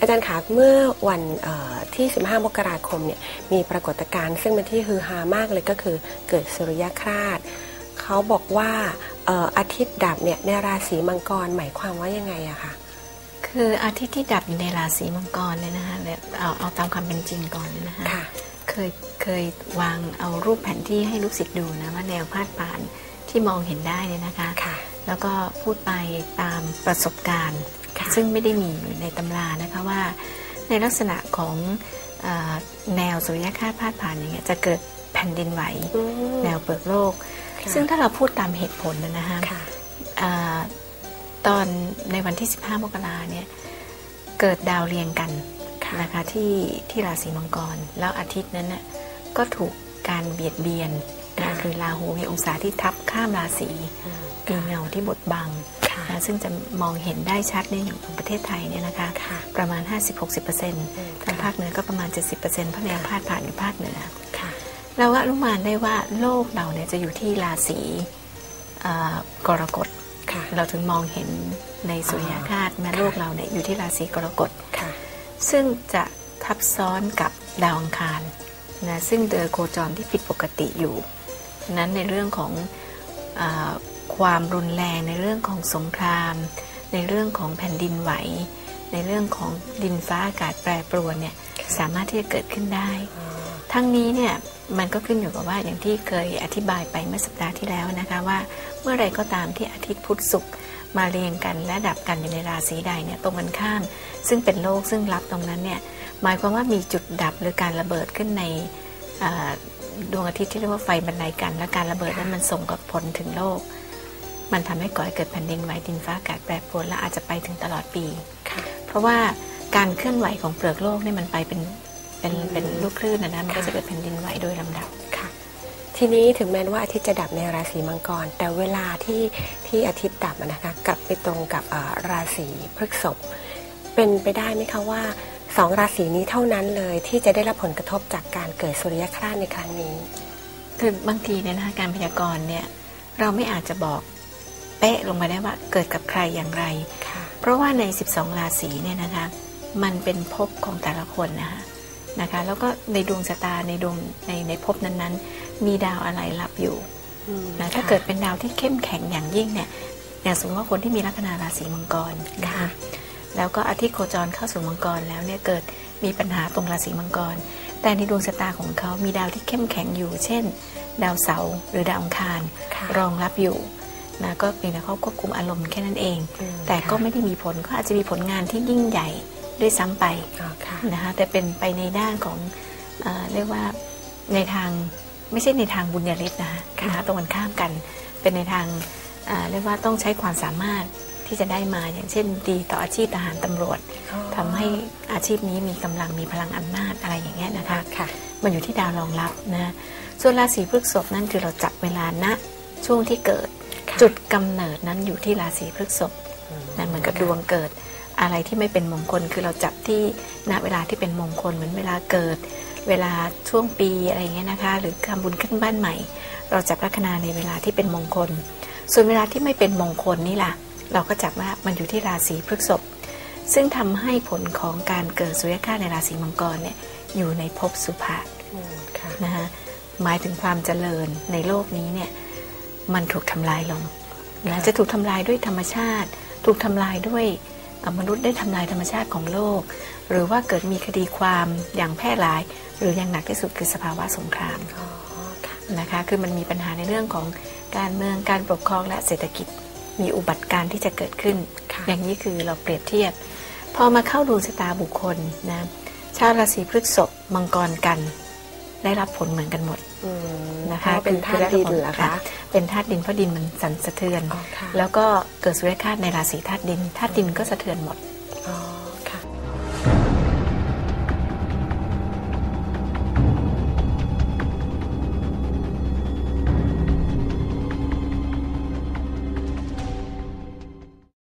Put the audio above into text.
อาจารย์คะเมื่อวันเอ่อที่ 15 มกราคมเนี่ยมีปรากฏการณ์ซึ่งเป็นที่ฮือฮามากเลยก็คือเกิดสุริยคราสเขาบอกว่าเอ่ออาทิตย์ดับเนี่ยในราศีมังกรหมายความว่ายังไงอะคะคืออาทิตย์ที่ดับอยู่ในราศีมังกรเนี่ยนะคะแบบเอาเอาตามความเป็นจริงก่อนเนี่ยนะคะค่ะเคยเคยวางเอารูปแผนที่ให้ลูกศิษย์ดูนะว่าแนวพาดผ่านที่มองเห็นได้เนี่ยนะคะค่ะแล้วก็พูดไปตามประสบการณ์ค่ะ ซึ่งไม่ได้มีอยู่ในตำรานะคะว่า ในลักษณะของเออแนวสุริยคราสพาดผ่านอย่างเงี้ยจะเกิดแผ่นดินไหวอืมแนวเปลือกโลกค่ะซึ่งถ้าเราพูดตามเหตุผลนะนะคะค่ะอาตอนในวันที่ 15 มกราเนี่ยเกิดดาวเรียงกันค่ะนะคะที่ที่ราศีมังกร แล้วอาทิตย์นั้นน่ะก็ถูก การเบียดเบียนนะคือราหูมีองศาที่ทับข้ามราศีอืมมีเงาที่บดบังค่ะนะซึ่งจะมองเห็นได้ชัดในอย่างของประเทศไทยเนี่ยนะคะค่ะประมาณ 50-60%ทางภาคเหนือก็ประมาณ 70%เพราะแนวพาดผ่านอยู่ภาคเหนือค่ะเราก็อนุมานได้ว่าโลกเราเนี่ยจะอยู่ที่ราศีเอ่อกรกฎค่ะเราถึงมองเห็นในสุริยคราสแม้ค่ะโลกเราเนี่ยอยู่ที่ราศีกรกฎค่ะซึ่งจะทับซ้อนกับดาวอังคาร นะซึ่งเดินโคจรที่ผิดปกติอยู่ นั้นในเรื่องของอความรุนแรงในเรื่องของสงคราม ในเรื่องของแผ่นดินไหว ในเรื่องของดินฟ้าอากาศแปรปรวนเนี่ยสามารถที่จะเกิดขึ้นได้ ทั้งนี้เนี่ยมันก็ขึ้นอยู่กับว่าอย่างที่เคยอธิบายไปเมื่อสัปดาห์ที่แล้วนะคะว่าเมื่อไรก็ตามที่อาทิตย์พุธศุกร์มาเรียงกันและดับกันอยู่ในราศีใดเนี่ยตรงกันข้าม ซึ่งเป็นโลกซึ่งรับตรงนั้นเนี่ย หมายความว่ามีจุดดับหรือการระเบิดขึ้นในเอ่อดวงอาทิตย์ที่เรียกว่าไฟบรรลัยกัน และการระเบิดนั้นมันส่งกับผลถึงโลก มันทำให้ก่อให้เกิดแผ่นดินไหวดินฟ้าอากาศแปรปรวนและอาจจะไปถึงตลอดปีค่ะเพราะว่าการเคลื่อนไหวของเปลือกโลกเนี่ยมันไปเป็นเป็นเป็นลูกคลื่นนะนะมันก็จะเกิดแผ่นดินไหวโดยลำดับค่ะ ทีนี้ถึงแม้ว่าอาทิตย์จะดับในราศีมังกร แต่เวลาที่ที่อาทิตย์ดับอะนะคะกลับไปตรงกับเอ่อราศีพฤษภเป็นไปได้ไหมคะว่า สองราศีนี้เท่านั้นเลยที่จะได้รับผลกระทบจากการเกิดสุริยคราสในครั้งนี้ คือบางทีเนี่ยนะคะการพยากรณ์เนี่ยเราไม่อาจจะบอกเป๊ะลงมาได้ว่าเกิดกับใครอย่างไรค่ะเพราะว่าใน 12 ราศีเนี่ยนะคะมันเป็นภพของแต่ละคนนะคะนะคะแล้วก็ในดวงชะตาในดวงในในภพนั้นๆ มีดาวอะไรรับอยู่นะถ้าเกิดเป็นดาวที่เข้มแข็งอย่างยิ่งเนี่ยอย่างสมมติว่าคนที่มีลัคนาราศีมังกรนะคะ แล้วก็อาทิตย์โคจรเข้าสู่มังกรแล้วเนี่ยเกิดมีปัญหาตรงราศีมังกร แต่ในดวงชะตาของเขามีดาวที่เข้มแข็งอยู่ เช่น ดาวเสาร์หรือดาวอังคารค่ะรองรับอยู่นะก็เพียงแต่เขาควบคุมอารมณ์แค่นั้นเองอืมแต่ก็ค่ะไม่ได้มีผลก็อาจจะมีผลงานที่ยิ่งใหญ่ด้วยซ้ำไปอ๋อค่ะนะคะแต่เป็นไปในด้านของเออเรียกว่าในทางไม่ใช่ในทางบุญญาฤทธิ์นะคะค่ะนะคะตรงกันข้ามกัน เป็นในทางเอ่อเรียกว่าต้องใช้ความสามารถ ที่จะได้มาอย่างเช่น ดีต่ออาชีพทหารตำรวจอ๋อทำให้อาชีพนี้มีกำลังมีพลังอำนาจอะไรอย่างเงี้ยนะคะค่ะ มันอยู่ที่ดาวรองรับนะส่วนราศีพฤษภนั่นคือเราจับเวลาณช่วงที่เกิดค่ะจุดกำเนิดนั้นอยู่ที่ราศีพฤษภนะเหมือนกับดวงเกิดอะไรที่ไม่เป็นมงคลคือเราจับที่ณเวลาที่เป็นมงคลเหมือนเวลาเกิด เวลาช่วงปีอะไรอย่างเงี้ยนะคะ หรือทำบุญขึ้นบ้านใหม่ เราจับลัคนาในเวลาที่เป็นมงคล ส่วนเวลาที่ไม่เป็นมงคลนี่ล่ะ เราก็จับว่ามันอยู่ที่ราศีพฤษภซึ่งทำให้ผลของการเกิดสุริยคราสในราศีมังกรเนี่ยอยู่ในภพสุภะอืมค่ะนะคะหมายถึงความเจริญในโลกนี้เนี่ยมันถูกทำลายลงนะจะถูกทำลายด้วยธรรมชาติ ถูกทำลายด้วยเอ่อมนุษย์ได้ทำลายธรรมชาติของโลก หรือว่าเกิดมีคดีความอย่างแพร่หลาย หรืออย่างหนักที่สุดคือสภาวะสงครามอ๋อค่ะนะคะคือมันมีปัญหาในเรื่องของการเมืองการปกครองและเศรษฐกิจ มีอุบัติการณ์ที่จะเกิดขึ้นค่ะอย่างนี้คือเราเปรียบเทียบ พอมาเข้าดวงชะตาบุคคลนะชาวราศีพฤษภมังกรกัน ได้รับผลเหมือนกันหมดอืมนะคะเพราเป็นธาตุดินเหรอคะเป็นธาตุดินเพราะดินมันสั่นสะเทือนอ๋อค่ะแล้วก็เกิดสุริยคราสในราศีธาตุดินธาตุดินก็สะเทือนหมดอ๋อ